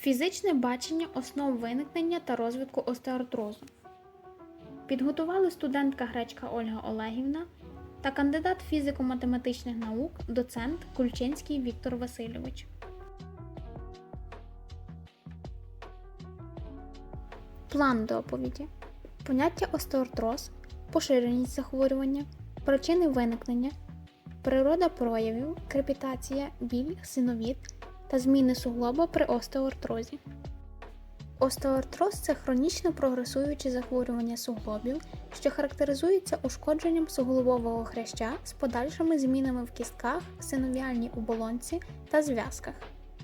Фізичне бачення основ виникнення та розвитку остеоартрозу. Підготували студентка гречка Ольга Олегівна та кандидат фізико-математичних наук, доцент Кульчинський Віктор Васильович. План доповіді. Поняття остеоартроз, поширеність захворювання, причини виникнення, природа проявів, крепітація, біль, синовіт та зміни суглоба при остеоартрозі. Остеоартроз це хронічно прогресуюче захворювання суглобів, що характеризується ушкодженням суглобового хряща з подальшими змінами в кістках, синовіальній оболонці та зв'язках.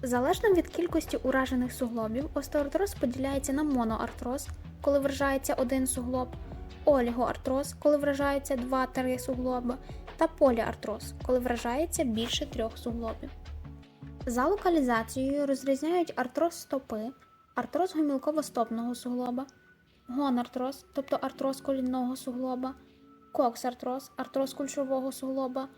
Залежно від кількості уражених суглобів, остеоартроз поділяється на моноартроз, коли вражається один суглоб, олігоартроз, коли вражається 2-3 суглоби, та поліартроз, коли вражається більше трьох суглобів. За локалізацією розрізняють артроз стопи, артроз гомілково-стопного суглоба, гонартроз, тобто артроз колінного суглоба, коксартроз, артроз кульшового суглоба,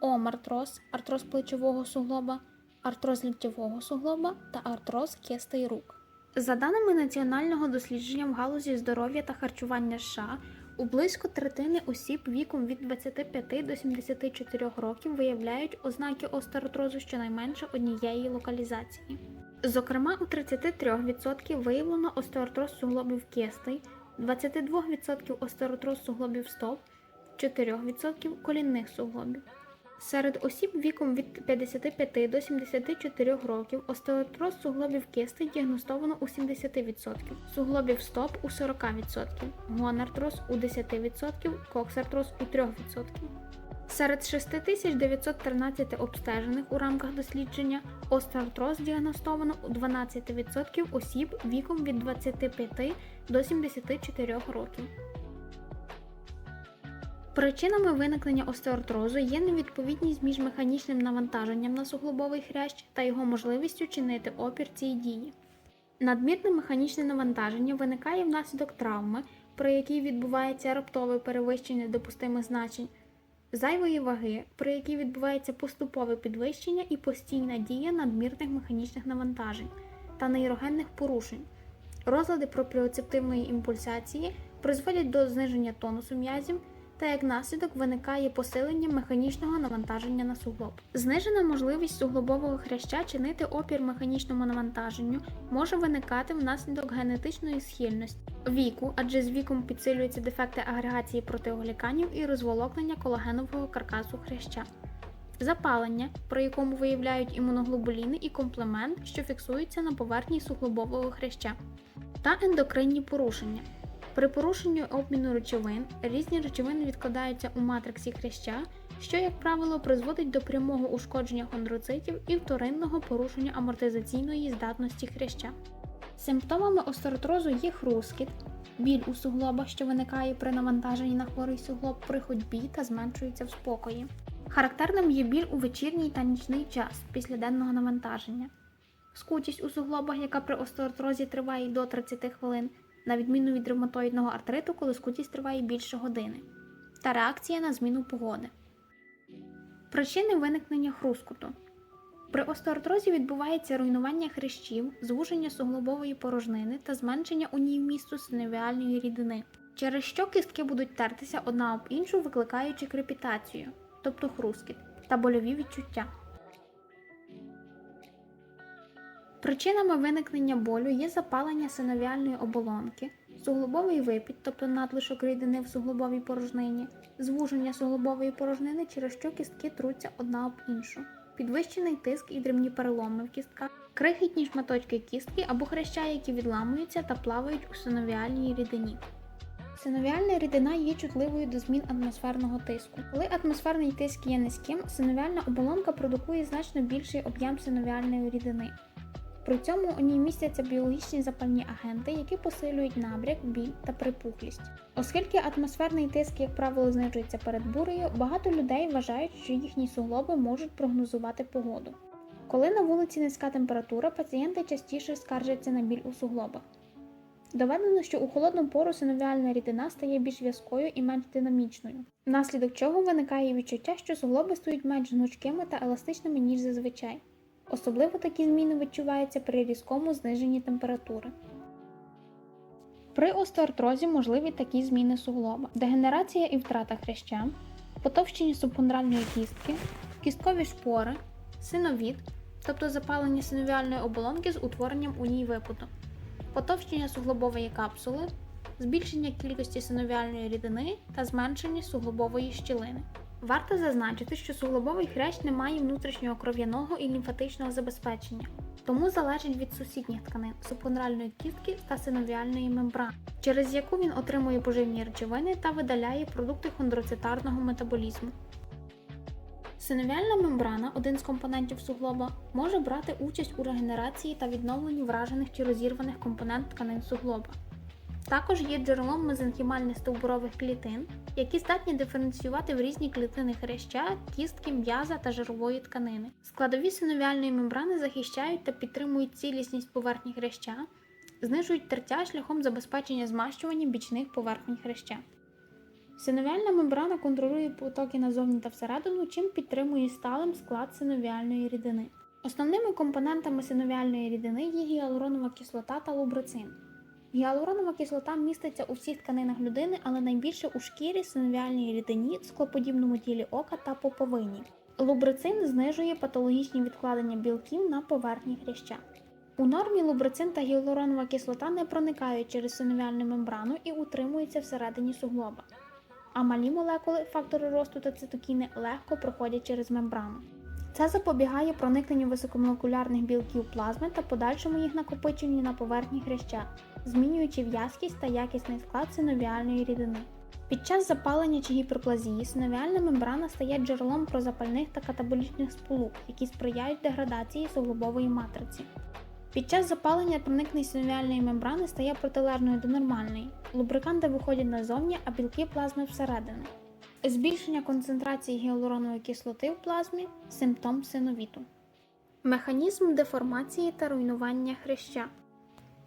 омартроз, артроз плечового суглоба, артроз ліктьового суглоба та артроз кистей рук. За даними національного дослідження в галузі здоров'я та харчування США, у близько третини осіб віком від 25 до 74 років виявляють ознаки остеоартрозу щонайменше однієї локалізації. Зокрема, у 33% виявлено остеоартроз суглобів кистей, 22% остеоартроз суглобів стоп, 4% колінних суглобів. Серед осіб віком від 55 до 74 років остеоартроз суглобів кисти діагностовано у 70%, суглобів стоп у 40%, гонартроз у 10%, коксартроз у 3%. Серед 6913 обстежених у рамках дослідження остеоартроз діагностовано у 12% осіб віком від 25 до 74 років. Причинами виникнення остеоартрозу є невідповідність між механічним навантаженням на суглобовий хрящ та його можливістю чинити опір цій дії. Надмірне механічне навантаження виникає внаслідок травми, при якій відбувається раптове перевищення допустимих значень, зайвої ваги, при якій відбувається поступове підвищення і постійна дія надмірних механічних навантажень та нейрогенних порушень. Розлади пропріоцептивної імпульсації призводять до зниження тонусу м'язів та як наслідок виникає посилення механічного навантаження на суглоб. Знижена можливість суглобового хряща чинити опір механічному навантаженню може виникати внаслідок генетичної схильності віку, адже з віком підсилюються дефекти агрегації протиогліканів і розволокнення колагенового каркасу хряща. Запалення, при якому виявляють імуноглобуліни і комплемент, що фіксуються на поверхні суглобового хряща, та ендокринні порушення. При порушенні обміну речовин різні речовини відкладаються у матриксі хряща, що, як правило, призводить до прямого ушкодження хондроцитів і вторинного порушення амортизаційної здатності хряща. Симптомами остеоартрозу є хрускіт, біль у суглобах, що виникає при навантаженні на хворий суглоб при ходьбі та зменшується в спокої. Характерним є біль у вечірній та нічний час після денного навантаження, скутість у суглобах, яка при остеоартрозі триває до 30 хвилин, на відміну від ревматоїдного артриту, коли скутість триває більше години, та реакція на зміну погоди. Причини виникнення хрускуту. При остеоартрозі відбувається руйнування хрящів, звуження суглобової порожнини та зменшення у ній вмісту синовіальної рідини, через що кістки будуть тертися одна об іншу, викликаючи крепітацію, тобто хрускіт, та больові відчуття. Причинами виникнення болю є запалення синовіальної оболонки, суглобовий випід, тобто надлишок рідини в суглобовій порожнині, звуження суглобової порожнини, через що кістки труться одна об іншу, підвищений тиск і дрібні переломи в кістках, крихітні шматочки кістки або хряща, які відламуються та плавають у синовіальній рідині. Синовіальна рідина є чутливою до змін атмосферного тиску. Коли атмосферний тиск є низьким, синовіальна оболонка продукує значно більший об'єм синовіальної рідини. При цьому у ній містяться біологічні запальні агенти, які посилюють набряк, біль та припухлість. Оскільки атмосферний тиск, як правило, знижується перед бурею, багато людей вважають, що їхні суглоби можуть прогнозувати погоду. Коли на вулиці низька температура, пацієнти частіше скаржаться на біль у суглобах. Доведено, що у холодну пору синовіальна рідина стає більш в'язкою і менш динамічною, внаслідок чого виникає відчуття, що суглоби стають менш гнучкими та еластичними, ніж зазвичай. Особливо такі зміни відчуваються при різкому зниженні температури. При остеоартрозі можливі такі зміни суглоба: дегенерація і втрата хряща, потовщення субхондральної кістки, кісткові шпори, синовід, тобто запалення синовіальної оболонки з утворенням у ній випуту, потовщення суглобової капсули, збільшення кількості синовіальної рідини та зменшення суглобової щілини. Варто зазначити, що суглобовий хрящ не має внутрішнього кров'яного і лімфатичного забезпечення, тому залежить від сусідніх тканин субхондральної кістки та синовіальної мембрани, через яку він отримує поживні речовини та видаляє продукти хондроцитарного метаболізму. Синовіальна мембрана, один з компонентів суглоба, може брати участь у регенерації та відновленні вражених чи розірваних компонент тканин суглоба. Також є джерелом мезенхімальних стовбурових клітин, які здатні диференціювати в різні клітини хряща, кістки, м'яза та жирової тканини. Складові синовіальної мембрани захищають та підтримують цілісність поверхні хряща, знижують тертя шляхом забезпечення змащування бічних поверхень хряща. Синовіальна мембрана контролює потоки назовні та всередину, чим підтримує сталим склад синовіальної рідини. Основними компонентами синовіальної рідини є гіалуронова кислота та лубрицин. Гіалуронова кислота міститься у всіх тканинах людини, але найбільше у шкірі, синовіальній рідині, склоподібному тілі ока та поповині. Лубрицин знижує патологічні відкладення білків на поверхні хряща. У нормі лубрицин та гіалуронова кислота не проникають через синовіальну мембрану і утримуються всередині суглоба. А малі молекули, фактори росту та цитокіни легко проходять через мембрану. Це запобігає проникненню високомолекулярних білків плазми та подальшому їх накопиченню на поверхні хряща, змінюючи в'язкість та якісний склад синовіальної рідини. Під час запалення чи гіперплазії синовіальна мембрана стає джерелом прозапальних та катаболічних сполук, які сприяють деградації суглобової матриці. Під час запалення проникнення синовіальної мембрани стає протилежною до нормальної. Лубриканти виходять назовні, а білки плазми всередину. Збільшення концентрації гіалуронової кислоти в плазмі симптом синовіту. Механізм деформації та руйнування хряща.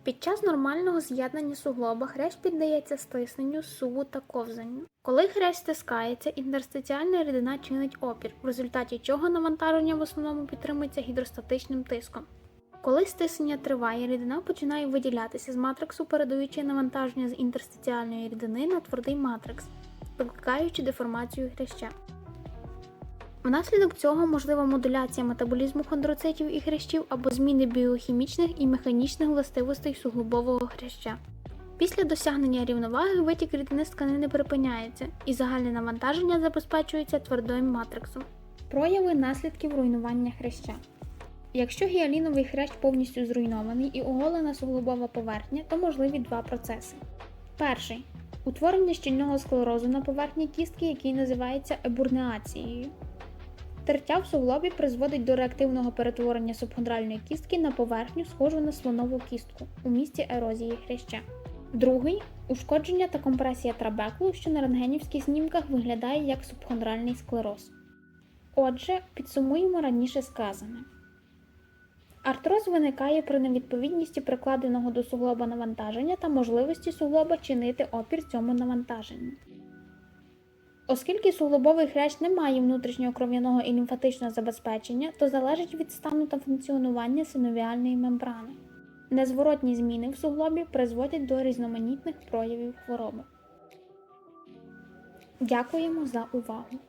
Під час нормального з'єднання суглоба хрящ піддається стисненню, суву та ковзанню. Коли хрящ стискається, інтерстиціальна рідина чинить опір, в результаті чого навантаження в основному підтримується гідростатичним тиском. Коли стиснення триває, рідина починає виділятися з матриксу, передаючи навантаження з інтерстиціальної рідини на твердий матрикс, викликаючи деформацію хряща. Внаслідок цього можлива модуляція метаболізму хондроцитів і хрящів або зміни біохімічних і механічних властивостей суглобового хряща. Після досягнення рівноваги витік рідини з тканини припиняється, і загальне навантаження забезпечується твердим матриксом. Прояви наслідків руйнування хряща. Якщо гіаліновий хрящ повністю зруйнований і оголена суглобова поверхня, то можливі два процеси. Перший утворення щільного склерозу на поверхні кістки, який називається ебурнеацією. Тертя в суглобі призводить до реактивного перетворення субхондральної кістки на поверхню, схожу на слонову кістку у місці ерозії хряща. Другий ушкодження та компресія трабеклу, що на рентгенівських знімках виглядає як субхондральний склероз. Отже, підсумуємо раніше сказане. Артроз виникає при невідповідності прикладеного до суглоба навантаження та можливості суглоба чинити опір цьому навантаженню. Оскільки суглобовий хрящ не має внутрішнього кров'яного і лімфатичного забезпечення, то залежить від стану та функціонування синовіальної мембрани. Незворотні зміни в суглобі призводять до різноманітних проявів хвороби. Дякуємо за увагу!